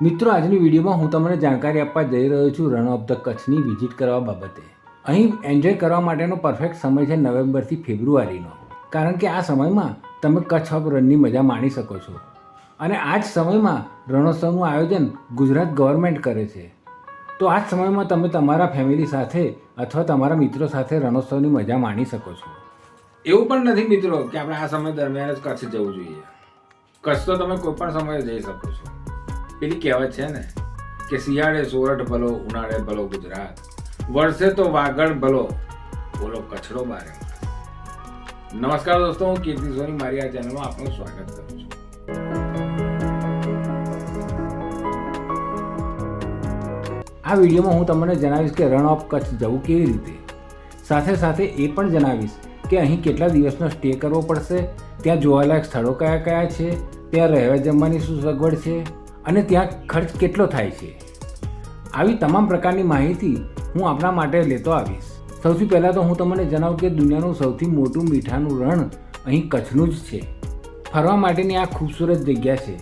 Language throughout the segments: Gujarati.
મિત્રો, આજની વિડીયોમાં હું તમને જાણકારી આપવા જઈ રહ્યો છું રણ ઓફ ધ કચ્છની વિઝિટ કરવા બાબતે. અહીં એન્જોય કરવા માટેનો પરફેક્ટ સમય છે નવેમ્બરથી ફેબ્રુઆરીનો. કારણ કે આ સમયમાં તમે કચ્છ ઓફ રનની મજા માણી શકો છો. અને આ જ સમયમાં રણોત્સવનું આયોજન ગુજરાત ગવર્મેન્ટ કરે છે. તો આ જ સમયમાં તમે તમારા ફેમિલી સાથે અથવા તમારા મિત્રો સાથે રણોત્સવની મજા માણી શકો છો. એવું પણ નથી મિત્રો કે આપણે આ સમય દરમિયાન જ કચ્છ જવું જોઈએ. કચ્છ તો તમે કોઈ પણ સમયે જઈ શકો છો. પેલી કહેવત છે ને કે શિયાળે સોરઠ ભલો, ઉનાળે ભલો ગુજરાત. વર્ષે તો વાગડ ભલો, બોલો કચરો બારે નમસ્કાર દોસ્તો, હું કીર્તિ સોની, મારી આ ચેનલમાં આપનું સ્વાગત કરું છું. આ વિડીયોમાં હું તમને જણાવીશ કે રણ ઓફ કચ્છ જવું કેવી રીતે. સાથે સાથે એ પણ જણાવીશ કે અહીં કેટલા દિવસનો સ્ટે કરવો પડશે, ત્યાં જોવાલાયક સ્થળો કયા કયા છે, ત્યાં રહેવા જમવાની શું સગવડ છે અને ત્યાં ખર્ચ કેટલો થાય છે? આવી તમામ પ્રકારની માહિતી હું આપણા માટે લેતો આવીશ. સૌથી પહેલાં તો હું તમને જણાવું કે દુનિયાનું સૌથી મોટું મીઠાનું રણ અહીં કચ્છનું જ છે. ફરવા માટેની આ ખૂબસૂરત જગ્યા છે.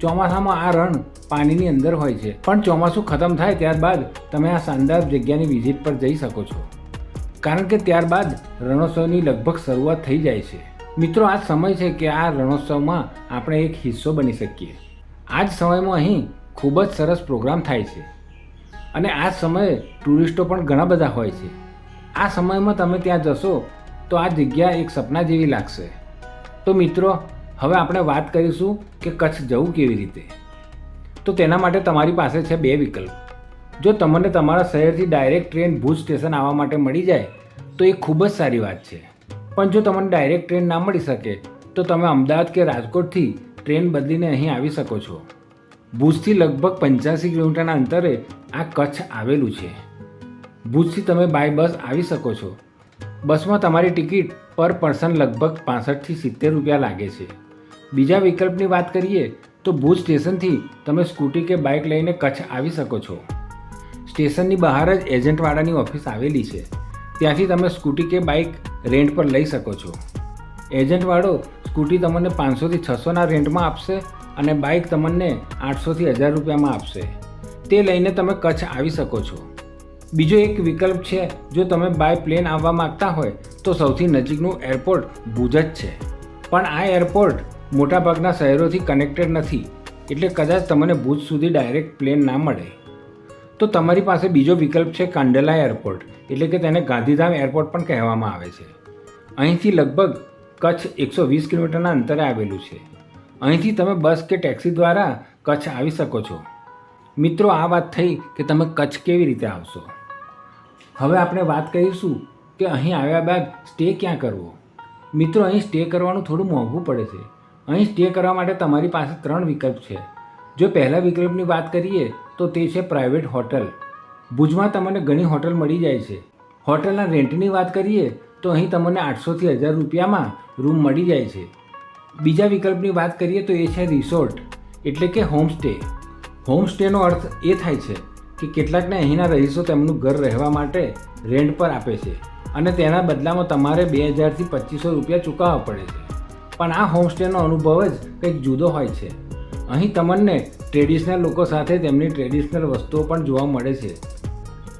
ચોમાસામાં આ રણ પાણીની અંદર હોય છે. પણ ચોમાસું ખતમ થાય ત્યારબાદ તમે આ શાનદાર જગ્યાની વિઝિટ પર જઈ શકો છો. કારણ કે ત્યારબાદ રણોત્સવની લગભગ શરૂઆત થઈ જાય છે. મિત્રો, આ સમય છે કે આ રણોત્સવમાં આપણે એક હિસ્સો બની શકીએ. આ જ સમયમાં અહીં ખૂબ જ સરસ પ્રોગ્રામ થાય છે. અને આ સમયે ટુરિસ્ટો પણ ઘણા બધા હોય છે. આ સમયમાં તમે ત્યાં જશો તો આ જગ્યા એક સપના જેવી લાગશે. તો મિત્રો, હવે આપણે વાત કરીશું કે કચ્છ જવું કેવી રીતે. તો તેના માટે તમારી પાસે છે બે વિકલ્પ. જો તમને તમારા શહેરથી ડાયરેક્ટ ટ્રેન ભુજ સ્ટેશન આવવા માટે મળી જાય, તો એ ખૂબ જ સારી વાત છે. પણ જો તમને ડાયરેક્ટ ટ્રેન ના મળી શકે, તો તમે અમદાવાદ કે રાજકોટથી ટ્રેન બદલીને અહીં આવી શકો છો. ભુજથી લગભગ પંચ્યાસી કિલોમીટરના અંતરે આ કચ્છ આવેલું છે. ભુજથી તમે બાય બસ આવી શકો છો. બસમાં તમારી ટિકિટ પર પર્સન લગભગ પાસઠથી સિત્તેર રૂપિયા લાગે છે. બીજા વિકલ્પની વાત કરીએ તો ભુજ સ્ટેશનથી તમે સ્કૂટી કે બાઇક લઈને કચ્છ આવી શકો છો. સ્ટેશનની બહાર જ એજન્ટવાળાની ઓફિસ આવેલી છે. ત્યાંથી તમે સ્કૂટી કે બાઇક રેન્ટ પર લઈ શકો છો. એજન્ટવાળો સ્કૂટી તમને પાંચસોથી છસોના રેન્ટમાં આપશે અને બાઇક તમને આઠસોથી હજાર રૂપિયામાં આપશે. તે લઈને તમે કચ્છ આવી શકો છો. બીજો એક વિકલ્પ છે, જો તમે બાય પ્લેન આવવા માંગતા હોય, તો સૌથી નજીકનું એરપોર્ટ ભુજ જ છે. પણ આ એરપોર્ટ મોટાભાગના શહેરોથી કનેક્ટેડ નથી, એટલે કદાચ તમને ભુજ સુધી ડાયરેક્ટ પ્લેન ના મળે. તો તમારી પાસે બીજો વિકલ્પ છે કાંડલા એરપોર્ટ, એટલે કે તેને ગાંધીધામ એરપોર્ટ પણ કહેવામાં આવે છે. અહીંથી લગભગ કચ્છ એકસો વીસ કિલોમીટરના અંતરે આવેલું છે. અહીંથી તમે બસ કે ટેક્સી દ્વારા કચ્છ આવી શકો છો. મિત્રો, આ વાત થઈ કે તમે કચ્છ કેવી રીતે આવશો. હવે આપણે વાત કરીશું કે અહીં આવ્યા બાદ સ્ટે ક્યાં કરવો. મિત્રો, અહીં સ્ટે કરવાનું થોડું મોંઘું પડે છે. અહીં સ્ટે કરવા માટે તમારી પાસે ત્રણ વિકલ્પ છે. જો પહેલા વિકલ્પની વાત કરીએ તો તે છે પ્રાઇવેટ હોટલ. ભુજમાં તમને ઘણી હોટલ મળી જાય છે. હોટલના રેન્ટની વાત કરીએ તો અહીં તમને આઠસોથી હજાર રૂપિયામાં રૂમ મળી જાય છે. બીજા વિકલ્પની વાત કરીએ તો એ છે રિસોર્ટ એટલે કે હોમસ્ટે હોમસ્ટેનો અર્થ એ થાય છે કે કેટલાકને અહીંના રહીશો તેમનું ઘર રહેવા માટે રેન્ટ પર આપે છે અને તેના બદલામાં તમારે બે હજારથી પચીસો રૂપિયા ચૂકવવા પડે છે. પણ આ હોમસ્ટેનો અનુભવ જ કંઈક જુદો હોય છે. અહીં તમને ટ્રેડિશનલ લોકો સાથે તેમની ટ્રેડિશનલ વસ્તુઓ પણ જોવા મળે છે.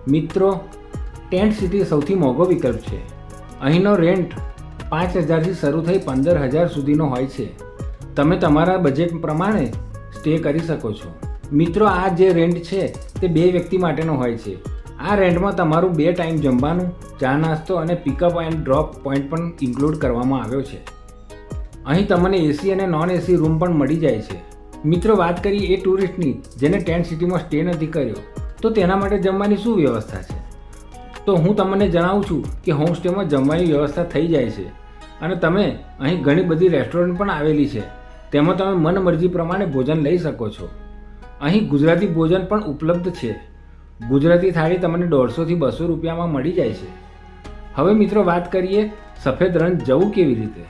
મિત્રો ટેન્ટ સિટી સૌથી મોંઘો વિકલ્પ છે. અહીંનો રેન્ટ પાંચ હજારથી શરૂ થઈ પંદર હજાર સુધીનો હોય છે. તમે તમારા બજેટ પ્રમાણે સ્ટે કરી શકો છો. મિત્રો, આ જે રેન્ટ છે, તે બે વ્યક્તિ માટેનો હોય છે. આ રેન્ટમાં તમારું બે ટાઈમ જમવાનું, ચા નાસ્તો અને પિકઅપ એન્ડ ડ્રોપ પોઈન્ટ પણ ઇન્ક્લુડ કરવામાં આવ્યો છે. અહીં તમને એસી અને નોન એસી રૂમ પણ મળી જાય છે. મિત્રો, વાત કરીએ એ ટુરિસ્ટની જેને ટેન્ટ સિટીમાં સ્ટે નથી કર્યો, તો તેના માટે જમવાની શું વ્યવસ્થા છે? તો હું તમને જણાવું છું કે હોમસ્ટેમાં જમવાની વ્યવસ્થા થઈ જાય છે. અને તમે અહીં ઘણી બધી રેસ્ટોરન્ટ પણ આવેલી છે. તેમાં તમે મન મરજી પ્રમાણે ભોજન લઈ શકો છો. અહીં ગુજરાતી ભોજન પણ ઉપલબ્ધ છે. ગુજરાતી થાળી તમને દોઢસોથી બસો રૂપિયામાં મળી જાય છે. હવે મિત્રો વાત કરીએ સફેદ રણ જવું કેવી રીતે?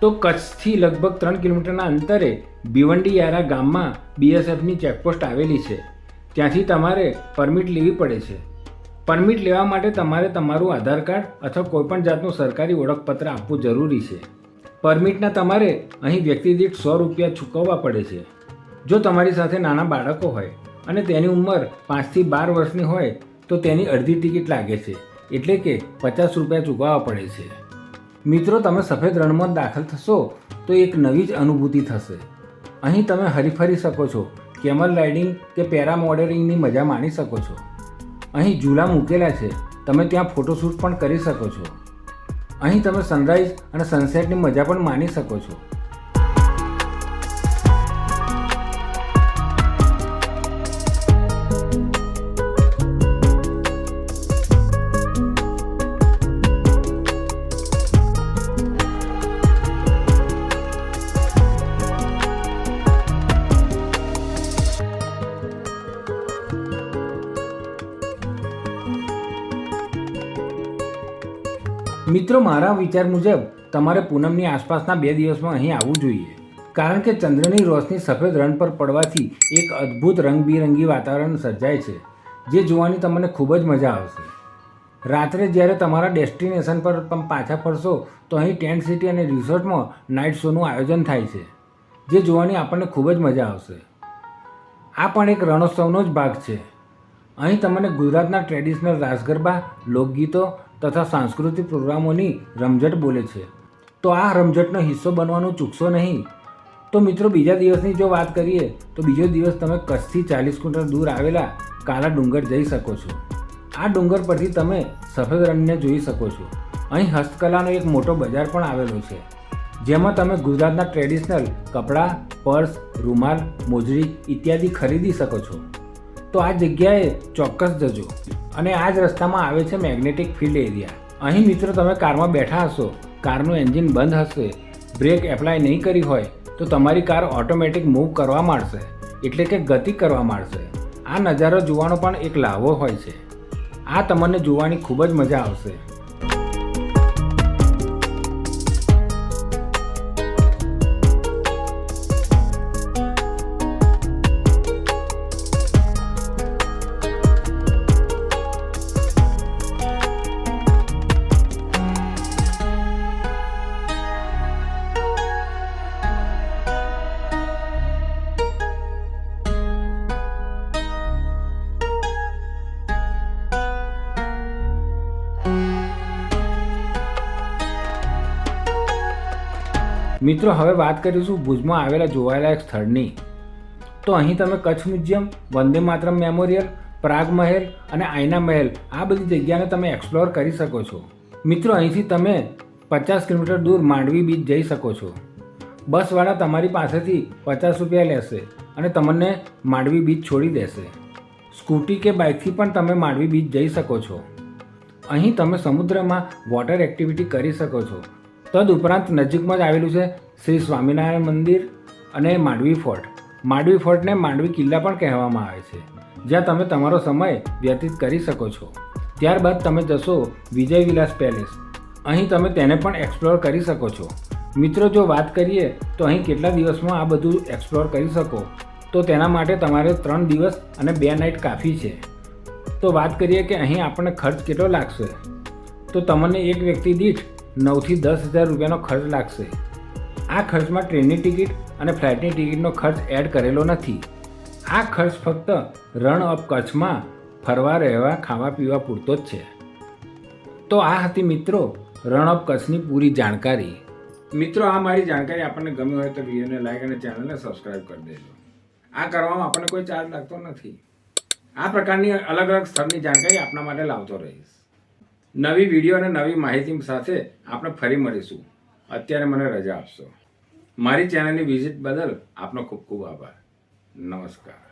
તો કચ્છથી લગભગ ત્રણ કિલોમીટરના અંતરે ભીવંડીયારા ગામમાં બીએસએફની ચેકપોસ્ટ આવેલી છે. ત્યાંથી તમારે પરમિટ લેવી પડે છે. પરમિટ લેવા માટે તમારે તમારું આધાર કાર્ડ અથવા કોઈપણ જાતનું સરકારી ઓળખપત્ર આપવું જરૂરી છે. પરમિટના તમારે અહીં વ્યક્તિ દીઠ સો રૂપિયા ચૂકવવા પડે છે. જો તમારી સાથે નાના બાળકો હોય અને તેની ઉંમર પાંચથી બાર વર્ષની હોય, તો તેની અડધી ટિકિટ લાગે છે, એટલે કે પચાસ રૂપિયા ચૂકવવા પડે છે. મિત્રો, તમે સફેદ રણમાં દાખલ થશો, તો એક નવી જ અનુભૂતિ થશે. અહીં તમે હરીફરી શકો છો, કેમલ રાઇડિંગ કે પેરા મોડેલિંગની મજા માણી શકો છો. અહીં ઝૂલા મૂકેલા છે. તમે ત્યાં ફોટોશૂટ પણ કરી શકો છો. અહીં તમે સનરાઈઝ અને સનસેટની મજા પણ માણી શકો છો. મિત્રો, મારા વિચાર મુજબ તમારે પૂનમની આસપાસના બે દિવસમાં અહીં આવવું જોઈએ. કારણ કે ચંદ્રની રોશની સફેદ રણ પર પડવાથી એક અદ્ભુત રંગબેરંગી વાતાવરણ સર્જાય છે, જે જોવાની તમને ખૂબ જ મજા આવશે. રાત્રે જ્યારે તમારા ડેસ્ટિનેશન પર પણ પાછા ફરશો, તો અહીં ટેન્ટ સિટી અને રિસોર્ટમાં નાઇટ શોનું આયોજન થાય છે, જે જોવાની આપણને ખૂબ જ મજા આવશે. આ પણ એક રણોત્સવનો જ ભાગ છે. અહીં તમને ગુજરાતના ટ્રેડિશનલ રાસ ગરબા લોકગીતો તથા સાંસ્કૃતિક પ્રોગ્રામોની રમઝટ બોલે છે. તો આ રમઝટનો હિસ્સો બનવાનું ચૂકશો નહીં. તો મિત્રો, બીજા દિવસની જો વાત કરીએ, તો બીજો દિવસ તમે કચ્છથી ચાલીસ કિલોમીટર દૂર આવેલા કાલા ડુંગર જઈ શકો છો. આ ડુંગર પરથી તમે સફેદ રણને જોઈ શકો છો. અહીં હસ્તકલાનો એક મોટો બજાર પણ આવેલો છે. જેમાં તમે ગુજરાતના ટ્રેડિશનલ કપડાં, પર્સ, રૂમાલ મોજડી ઇત્યાદિ ખરીદી શકો છો. તો આ જગ્યાએ ચોક્કસ જજો. અને આ જ રસ્તામાં આવે છે મેગ્નેટિક ફિલ્ડ એરિયા અહીં મિત્રો તમે કારમાં બેઠા હશો, કારનું એન્જિન બંધ હશે બ્રેક એપ્લાય નહીં કરી હોય, તો તમારી કાર ઓટોમેટિક મૂવ કરવા માંડશે, એટલે કે ગતિ કરવા માંડશે. આ નજારો જોવાનો પણ એક લાવો હોય છે. આ તમને જોવાની ખૂબ જ મજા આવશે. મિત્રો, હવે વાત કરીશું ભુજમાં આવેલા જોવાયેલા સ્થળની. તો અહીં તમે કચ્છ મ્યુઝિયમ, વંદે માતરમ મેમોરિયલ, પ્રાગ મહેલ અને આયના મહેલ આ બધી જગ્યાને તમે એક્સપ્લોર કરી શકો છો. મિત્રો, અહીંથી તમે પચાસ કિલોમીટર દૂર માંડવી બીચ જઈ શકો છો. બસવાળા તમારી પાસેથી પચાસ રૂપિયા લેશે અને તમને માંડવી બીચ છોડી દેશે. સ્કૂટી કે બાઇકથી પણ તમે માંડવી બીચ જઈ શકો છો. અહીં તમે સમુદ્રમાં વોટર એક્ટિવિટી કરી શકો છો. તદ ઉપરાંત નજીકમાં જ આવેલું છે શ્રી સ્વામિનારાયણ મંદિર અને માંડવી ફોર્ટ. માંડવી ફોર્ટને માંડવી કિલ્લા પણ કહેવામાં આવે છે, જ્યાં તમે તમારો સમય વ્યતીત કરી શકો છો. ત્યારબાદ તમે જશો વિજય વિલાસ પેલેસ. અહીં તમે તેને પણ એક્સપ્લોર કરી શકો છો. મિત્રો, જો વાત કરીએ તો અહીં કેટલા દિવસમાં આ બધું એક્સપ્લોર કરી શકો? તો તેના માટે તમારે ત્રણ દિવસ અને બે નાઇટ કાફી છે. તો વાત કરીએ કે અહીં આપણને ખર્ચ કેટલો લાગશે? તો તમને એક વ્યક્તિ દીઠ નવથી દસ હજાર રૂપિયાનો ખર્ચ લાગશે. આ ખર્ચમાં ટ્રેનની ટિકિટ અને ફ્લાઇટની ટિકિટનો ખર્ચ એડ કરેલો નથી. આ ખર્ચ ફક્ત રણ અપ કચ્છમાં ફરવા, રહેવા, ખાવા, પીવા પૂરતો જ છે. તો આ હતી મિત્રો રણ અપ કચ્છની પૂરી જાણકારી. મિત્રો, આ મારી જાણકારી આપણને ગમી હોય તો વિડીયોને લાઈક અને ચેનલને સબસ્ક્રાઈબ કરી દેજો. આ કરવામાં આપણને કોઈ ચાર્જ લાગતો નથી. આ પ્રકારની અલગ અલગ સ્થળની જાણકારી આપના માટે લાવતો રહીશ. નવી વીડિયો અને નવી માહિતી સાથે આપણે ફરી મળીશું. અત્યારે મને રજા આપશો. મારી ચેનલની વિઝિટ બદલ આપનો ખૂબ ખૂબ આભાર. નમસ્કાર.